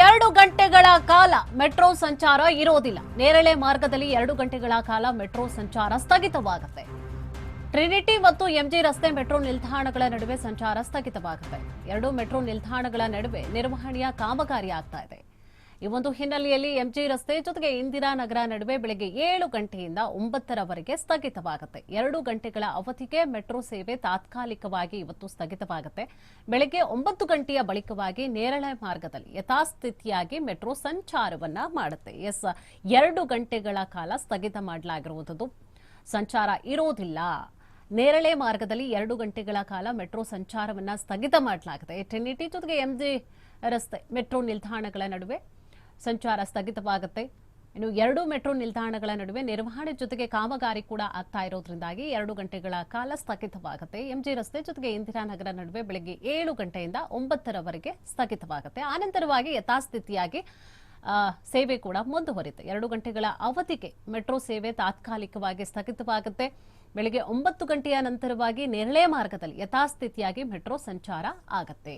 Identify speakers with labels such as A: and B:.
A: ಎರಡು ಗಂಟೆಗಳ ಕಾಲ ಮೆಟ್ರೋ ಸಂಚಾರ ಇರೋದಿಲ್ಲ. ನೇರಳೆ ಮಾರ್ಗದಲ್ಲಿ ಎರಡು ಗಂಟೆಗಳ ಕಾಲ ಮೆಟ್ರೋ ಸಂಚಾರ ಸ್ಥಗಿತವಾಗುತ್ತೆ. ಟ್ರಿನಿಟಿ ಮತ್ತು ಎಂಜಿ ರಸ್ತೆ ಮೆಟ್ರೋ ನಿಲ್ದಾಣಗಳ ನಡುವೆ ಸಂಚಾರ ಸ್ಥಗಿತವಾಗುತ್ತೆ. ಎರಡು ಮೆಟ್ರೋ ನಿಲ್ದಾಣಗಳ ನಡುವೆ ನಿರ್ವಹಣೆಯ ಕಾಮಗಾರಿ ಆಗ್ತಾ ಇದೆ. ಈ ಒಂದು ಹಿನ್ನೆಲೆಯಲ್ಲಿ ಎಂಜಿ ರಸ್ತೆ ಜೊತೆಗೆ ಇಂದಿರಾನಗರ ನಡುವೆ ಬೆಳಗ್ಗೆ ಏಳು ಗಂಟೆಯಿಂದ ಒಂಬತ್ತರವರೆಗೆ ಸ್ಥಗಿತವಾಗುತ್ತೆ. ಎರಡು ಗಂಟೆಗಳ ಅವಧಿಗೆ ಮೆಟ್ರೋ ಸೇವೆ ತಾತ್ಕಾಲಿಕವಾಗಿ ಇವತ್ತು ಸ್ಥಗಿತವಾಗುತ್ತೆ. ಬೆಳಗ್ಗೆ ಒಂಬತ್ತು ಗಂಟೆಯ ಬಳಿಕವಾಗಿ ನೇರಳೆ ಮಾರ್ಗದಲ್ಲಿ ಯಥಾಸ್ಥಿತಿಯಾಗಿ ಮೆಟ್ರೋ ಸಂಚಾರವನ್ನ ಮಾಡುತ್ತೆ. ಎಸ್, ಎರಡು ಗಂಟೆಗಳ ಕಾಲ ಸ್ಥಗಿತ ಮಾಡಲಾಗಿರುವುದು ಸಂಚಾರ ಇರೋದಿಲ್ಲ ನೇರಳೆ ಮಾರ್ಗದಲ್ಲಿ ಎರಡು ಗಂಟೆಗಳ ಕಾಲ ಮೆಟ್ರೋ ಸಂಚಾರವನ್ನ ಸ್ಥಗಿತ ಮಾಡಲಾಗಿದೆ. ಟ್ರಿನಿಟಿ ಜೊತೆಗೆ ಎಂಜಿ ರಸ್ತೆ, ಮೆಟ್ರೋ ನಿಲ್ದಾಣಗಳ ನಡುವೆ ಸಂಚಾರ ಸ್ಥಗಿತವಾಗುತ್ತೆ. ಇನ್ನು ಎರಡು ಮೆಟ್ರೋ ನಿಲ್ದಾಣಗಳ ನಡುವೆ ನಿರ್ವಹಣೆ ಜೊತೆಗೆ ಕಾಮಗಾರಿ ಕೂಡ ಆಗ್ತಾ ಇರೋದ್ರಿಂದಾಗಿ ಎರಡು ಗಂಟೆಗಳ ಕಾಲ ಸ್ಥಗಿತವಾಗುತ್ತೆ. ಎಂಜಿ ರಸ್ತೆ ಜೊತೆಗೆ ಇಂದಿರಾನಗರ ನಡುವೆ ಬೆಳಗ್ಗೆ ಏಳು ಗಂಟೆಯಿಂದ ಒಂಬತ್ತರವರೆಗೆ ಸ್ಥಗಿತವಾಗುತ್ತೆ. ಆನಂತರವಾಗಿ ಯಥಾಸ್ಥಿತಿಯಾಗಿ ಸೇವೆ ಕೂಡ ಮುಂದುವರಿಯುತ್ತೆ. ಎರಡು ಗಂಟೆಗಳ ಅವಧಿಗೆ ಮೆಟ್ರೋ ಸೇವೆ ತಾತ್ಕಾಲಿಕವಾಗಿ ಸ್ಥಗಿತವಾಗುತ್ತೆ. ಬೆಳಗ್ಗೆ ಒಂಬತ್ತು ಗಂಟೆಯ ನಂತರವಾಗಿ ನೇರಳೆ ಮಾರ್ಗದಲ್ಲಿ ಯಥಾಸ್ಥಿತಿಯಾಗಿ ಮೆಟ್ರೋ ಸಂಚಾರ ಆಗತ್ತೆ.